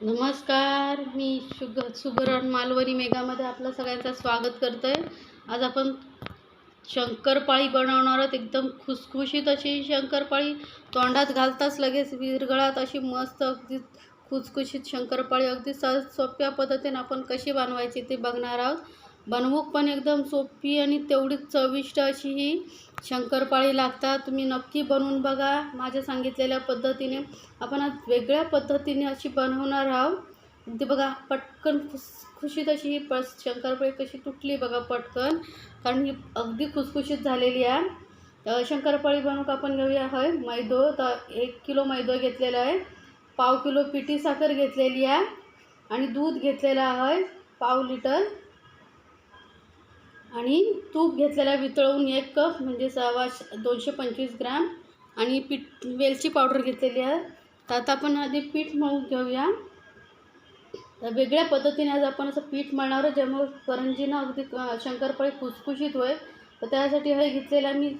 नमस्कार मी शुग सुगरण मालवणी मेघामध्ये आपलं सगळ्यांचं स्वागत करतो आहे आज आपण शंकरपाळी बनवणार आहोत. एकदम खुसखुशीत अशी शंकरपाळी. तोंडात घालताच लगेच विरघळात अशी मस्त अगदी खुसखुशीत शंकरपाळी. अगदी सहज सोप्या पद्धतीने आपण कशी बनवायची ते बघणार आहोत. बनवूक पण एकदम सोपी आणि तेवढीच चविष्ट अशी ही शंकरपाळी लागतात. तुम्ही नक्की बनवून बघा. माझ्या सांगितलेल्या पद्धतीने आपण आज वेगळ्या पद्धतीने अशी बनवणार आहोत. ते बघा पटकन खुस खुशीत अशी ही प शंकरपाळी कशी तुटली बघा पटकन. कारण ही अगदी खुसखुशीत झालेली आहे. तर शंकरपाळी बनवूक आपण घेऊया. आहे मैदो. तर एक किलो मैदो घेतलेला आहे. पाव किलो पिठी साखर घेतलेली आहे. आणि दूध घेतलेलं आहे. पाव लिटर. आणि तूप घेतलेला वितळवून एक कप म्हणजे सव्वा दोनशे पंचवीस ग्रॅम. आणि पीठ वेलची पावडर घेतलेली आहे. तर आता आपण आधी पीठ मळून घेऊया. तर वेगळ्या पद्धतीने आज आपण असं पीठ मळणार आहोत ज्यामुळे करंजीनं अगदी शंकरपाळी खुसखुशीत होईल. तर त्यासाठी हे घेतलेलं मी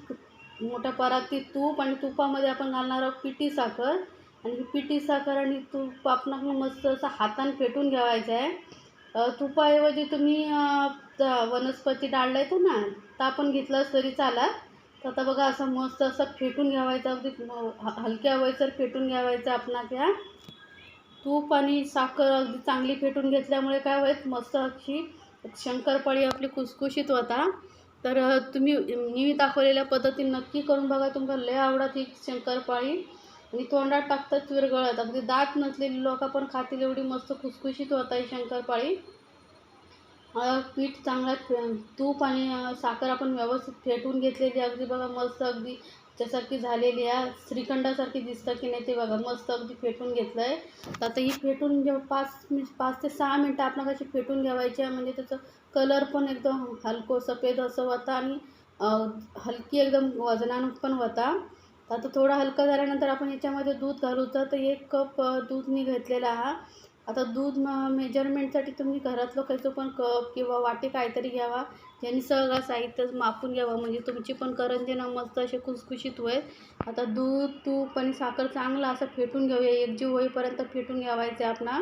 मोठ्या परातीत तूप आणि तुपामध्ये आपण घालणार आहोत पिठी साखर. आणि ही पिठी साखर आणि तूप आपण मस्त असं हाताने फेटून घ्यावायचं आहे. तुपाऐवजी तुम्ही वनस्पती डाळला येतो ना तर आपण घेतलाच तरी चालाल तर आता बघा असं मस्त असं फेटून घ्यावायचं अगदी ह- हलक्या वयसर फेटून घ्यावायचं आपणा त्या तूप आणि साखर अगदी चांगली फेटून घेतल्यामुळे काय होईल मस्त अशी शंकरपाळी आपली खुसखुशीत होता. तर तुम्ही मी दाखवलेल्या पद्धतीने नक्की करून बघा तुम्हाला लय आवडत ही शंकरपाळी. आणि तोंडात टाकतात विरगळत अगदी दात नसलेली लोक पण खातील एवढी मस्त खुसखुशीत होत आहे शंकरपाळी. पीठ चांगला फे- तूप आणि साखर आपण व्यवस्थित फेटून घेतलेली अगदी बघा मस्त अगदी त्यासारखी झालेली आहे. श्रीखंडासारखी दिसतं की नाही ते बघा मस्त अगदी फेटून घेतलं आहे तर आता ही फेटून जेव्हा पाच मिनिट पाच ते सहा मिनटं आपण कशी फेटून घ्यावायची आहे. म्हणजे त्याचं कलर पण एकदम हलको सफेद असं होता आणि हलकी एकदम वजनानं पण होता. आता थोडा हलका झाल्यानंतर आपण याच्यामध्ये दूध घालूचं तर एक कप दूध मी घेतलेला हा आता दूध मेजरमेंटसाठी तुम्ही घरातलं खायचं पण कप किंवा वाटे काहीतरी घ्यावा. ज्यांनी सगळं साहित्य मापून घ्यावं म्हणजे तुमची पण करंजी ना मस्त असे खुसखुशीत होईल आता दूध तूप आणि साखर चांगलं असं फेटून घेऊया. एकजीव होईपर्यंत फेटून घ्यावायचं आहे आपणा.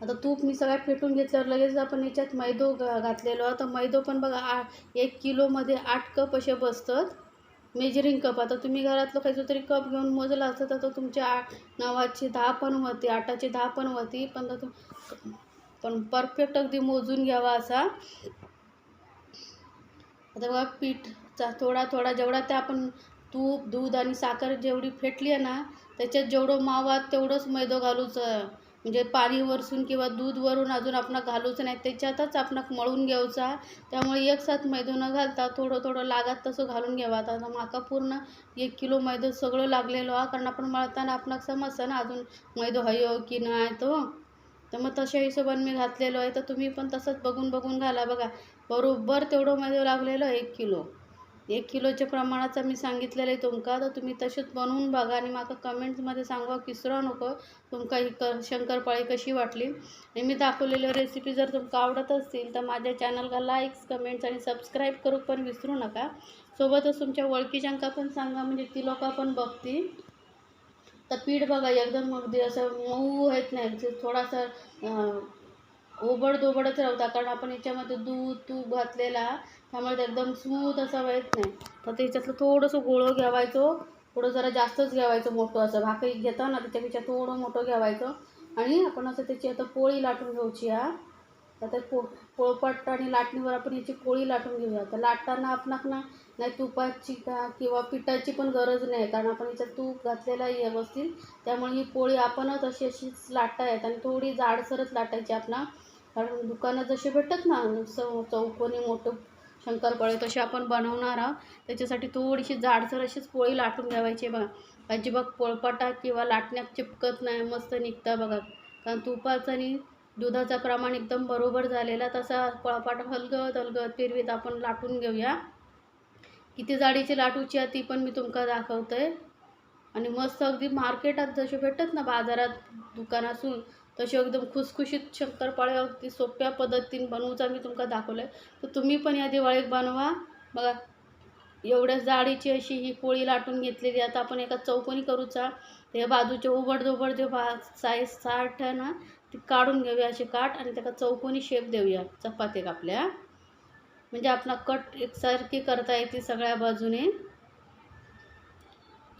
आता तूप मी सगळ्या फेटून घेतल्यावर लगेच आपण याच्यात मैदो घातलेलो. तर मैदो पण बघा आ एक किलोमध्ये आठ कप असे बसतात. Measuring cup. आता तुम्ही घरातलं खायचं तरी कप घेऊन मोजलं असतं तर तो तुमच्या आठ नवाची दहा पण होती आठाची दहा पण होती. पण तर तुम पण परफेक्ट अगदी मोजून घ्यावा असा. आता बघा पीठचा थोडा थोडा जेवढा त्या आपण तूप दूध आणि साखर जेवढी फेटली आहे ना त्याच्यात जेवढं मावा तेवढंच मैदो घालूचं. म्हणजे पाणी वरसून किंवा दूध वरून अजून आपण घालूच नाही त्याच्यातच आपण मळून घ्यायचा. त्यामुळे एक साथ मैदो न घालता थोडं थोडं लागत तसं घालून घ्यावा. आता माका पूर्ण एक किलो मैदो सगळं लागलेलो हा कारण आपण मळताना आपणाक समजतं ना अजून मैदो हयो की नाही तो. तर मग तशा हिशोबाने मी घातलेलो आहे. तर तुम्ही पण तसंच बघून बघून घाला बघा. बरोबर तेवढं मैदो लागलेलो एक किलो. एक किलोच्या प्रमाणाचा मी सांगितलेलं आहे तुमका. तर तुम्ही तसेच बनवून बघा आणि माका कमेंट्समध्ये सांगा विसरू नको तुमका ही क शंकरपाळी कशी वाटली. आणि मी दाखवलेल्या रेसिपी जर तुमका आवडत असतील तर माझ्या चॅनलला लाईक्स कमेंट्स आणि सबस्क्राईब करू पण विसरू नका. सोबतच तुमच्या ओळखीच्यांका पण सांगा म्हणजे ती लोकं पण बघतील. तर पीठ बघा एकदम अगदी असं मऊ होत नाही थोडासा ओबडधोबडच राहता कारण आपण याच्यामध्ये दूध तूप घातलेला त्यामुळे ते एकदम स्मूथ असा व्हायच नाही. तर त्याच्यातलं थोडंसं गोळं घ्यावायचं. थोडं जरा जास्तच घ्यावायचं मोठं असं. भाकरी घेता ना त्याच्यापेक्षा थोडं मोठं घ्यावायचं. आणि आपण असं त्याची आता पोळी लाटून घ्यायची हा. आता पो पोळपाट आणि लाटणीवर आपण याची पोळी लाटून घेऊया. तर लाटताना आपणाक ना नाही तुपाची का किंवा पिठाची पण गरज नाही. कारण आपण याच्यात तूप घातलेलाही आहे व्यवस्थित. त्यामुळे ही पोळी आपणच अशी अशीच लाटता येत. आणि थोडी जाडसरच लाटायची आपणा कारण दुकानात जसे भेटतात ना चौ चौकोनी मोठं शंकरपाळे तसे आपण बनवणार आहोत. त्याच्यासाठी थोडीशी जाडसर अशीच पोळी लाटून घ्यावायची बघा. अजिबात पोळपाटा किंवा लाटण्यात चिपकत नाही मस्त निघतं बघा. कारण तुपाचं आणि दुधाचं प्रमाण एकदम बरोबर झालेला तसा पोळपाट हलगत हलगत फिरवीत आपण लाटून घेऊया. किती जाडीची लाटूची आहे ती पण मी तुमका दाखवते. आणि मस्त अगदी मार्केटात जसे भेटतात ना बाजारात दुकानातून तसे एकदम खुसखुशीत शंकरपाळे अगदी सोप्या पद्धतीने बनवूचा मी तुमका दाखवलं आहे तर तुम्ही पण या दिवाळीत बनवा. बघा एवढ्या जाडीची अशी ही पोळी लाटून घेतलेली आता आपण एका चौकोनी करूचा ते बाजूचे उबडजोबड जे बा साईज साठ आहे ना ती काढून घेऊया अशी काठ आणि त्याला चौकोनी शेप देऊया. चपाती आपल्या. म्हणजे आपला कट एकसारखी करता येते सगळ्या बाजूने.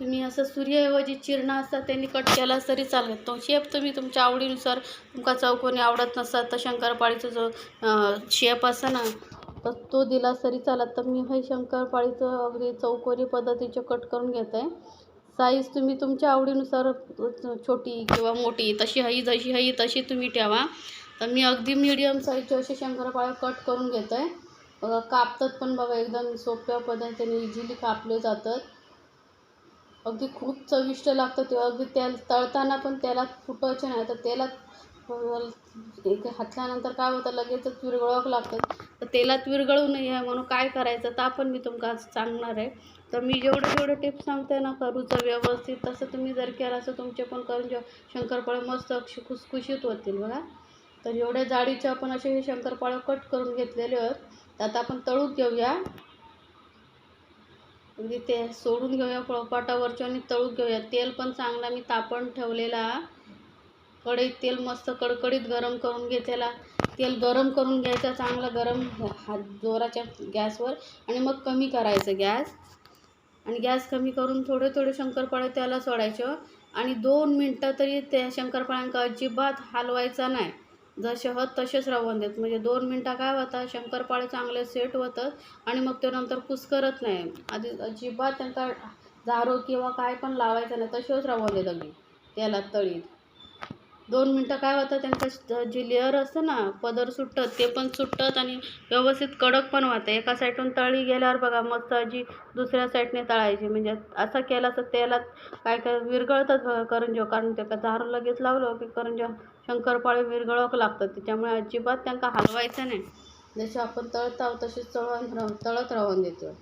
तुम्ही असं सूर्यऐवजी चिरणं असतात त्यांनी कट केला तरी चालेल. तो शेप तुम्ही तुमच्या आवडीनुसार तुमका चौकोनी आवडत नसतात तर शंकरपाळीचा जो शेप असं ना तर तो दिला तरी चालत तर मी हे शंकरपाळीचं अगदी चौकोनी पद्धतीचे कट करून घेत. आहे साईज तुम्ही तुमच्या आवडीनुसार छोटी किंवा मोठी तशी हई जशी हई तशी तुम्ही ठेवा. तर मी अगदी मीडियम साईजचे असे शंकरपाळे कट करून घेत. आहे बघा कापतात पण बघा एकदम सोप्या पद्धतीने इझिली कापले जातात. अगदी खूप चविष्ट लागतं ते अगदी तेल तळताना पण त्याला फुटवायचे नाही. तर तेलात एक हातल्यानंतर काय होतं लगेचच विरघळावं लागतं. तर तेलात विरघळू नये म्हणून काय करायचं तर पण मी तुमका आज सांगणार आहे. तर मी जेवढे जेवढे टिप्स सांगते ना करूचं व्यवस्थित. तसं तुम्ही जर केलं असं तुमचे पण करून जेव्हा शंकरपाळे मस्त अक्षी खुसखुशीत होतील बघा. तर एवढ्या जाडीचे आपण असे हे शंकरपाळे कट करून घेतलेले आहेत. तर आता आपण तळून घेऊया. म्हणजे ते सोडून घेऊया पोळपाटावरचे आणि तळून घेऊया. तेल पण चांगला मी तापण ठेवलेला. कढईत तेल मस्त कडकडीत गरम करून घेतलेला. तेल गरम करून घ्यायचं चांगलं गरम हात जोराच्या गॅसवर. आणि मग कमी करायचं गॅस. आणि गॅस कमी करून थोडे थोडे शंकरपाळे त्याला सोडायचं. आणि दोन मिनटं तरी त्या शंकरपाळ्यांका अजिबात हलवायचा नाही. जसे होत तसेच राहून देत. म्हणजे दोन मिनटं काय होतात शंकरपाळे चांगले सेट होतात आणि मग ते नंतर कुस्करत नाही. आधी अजिबात त्यांना झारो किंवा काय पण लावायचं नाही तसेच राहून देत अगदी. त्याला तळीत. दोन मिनटं काय होतं त्यांचं जी लेअर असतं ना पदर सुटतात ते पण सुटतात आणि व्यवस्थित कडक पण होतं एका साईडून तळी गेल्यावर बघा मस्त जी दुसऱ्या साईडने तळायची. म्हणजे असं केलं असं त्याला काय काय विरघळतात करंजो. कारण ते का लगेच लावलं की करंजो शंकरपाळे विरगळक लागतात त्याच्यामुळे अजिबात त्यांना हलवायचं नाही. जसे आपण तळत आहोत तसेच तळून राह तळत राहून देतो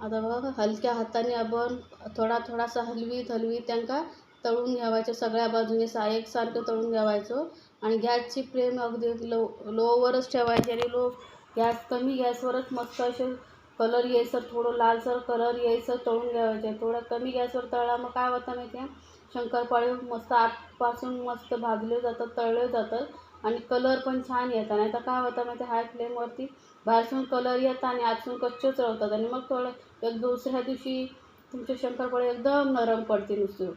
आता बघा हलक्या हाताने आपण थोडा थोडासा हलवीत हलवीत त्यांना तळून घ्यावायचं सगळ्या बाजूने सा एकसारखं तळून घ्यावायचं आणि गॅसची फ्लेम अगदी लो लोवरच ठेवायची आणि लो गॅस कमी गॅसवरच मस्त असे कलर यायचं थोडं लालसर कलर यायचं तळून घ्यावायचे थोडं कमी गॅसवर तळला मग काय होतं माहिती आहे? शंकरपाळी मस्त आतपासून मस्त भाजले जातात तळले जातात आणि कलर पण छान येतात. नाही तर काय होतं माहिती हाय फ्लेमवरती बाहेरसून कलर येतात आणि आतसून कच्चेच राहतात आणि मग थोडं एक दुसऱ्या दिवशी तुमचे शंकरपाळी एकदम नरम पडते नुसतं.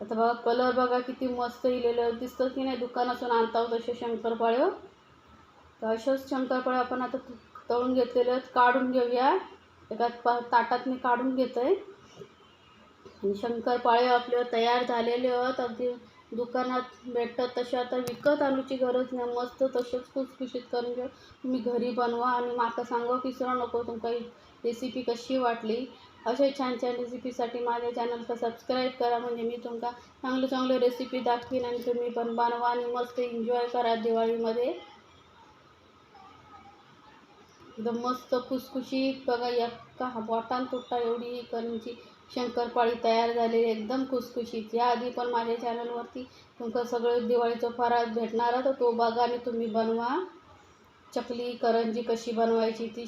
आता बघा कलर बघा किती मस्त इलेलं दिसतं की नाही दुकानातून आणता हो तसे शंकरपाळे हो. तर असेच शंकरपाळे आपण आता तळून घेतलेले आहेत. काढून घेऊया. एका पा ताटात मी काढून घेतो आहे आणि शंकरपाळे आपले तयार झालेले आहेत. अगदी दुकानात भेटतात तसे आता विकत आणूची गरज नाही. मस्त तसेच खुसखुशीत करून घेऊ तुम्ही घरी बनवा आणि माका सांगा विसरू नको तुमका ही रेसिपी कशी वाटली. असे छान छान रेसिपीसाठी माझ्या चॅनलला सबस्क्राईब करा. म्हणजे मी तुमका चांगले चांगले रेसिपी दाखवीन आणि तुम्ही पण बनवा आणि मस्त एन्जॉय करा दिवाळीमध्ये. एकदम मस्त खुसखुशीत. बघा एका बोटान तुटता एवढी करण्याची शंकरपाळी तयार झालेली एकदम खुसखुशीत. या आधी पण माझ्या चॅनलवरती तुमचं सगळं दिवाळीचं फराळ भेटणार तर तो बघा आणि तुम्ही बनवा. चकली करंजी कशी बनवायची ती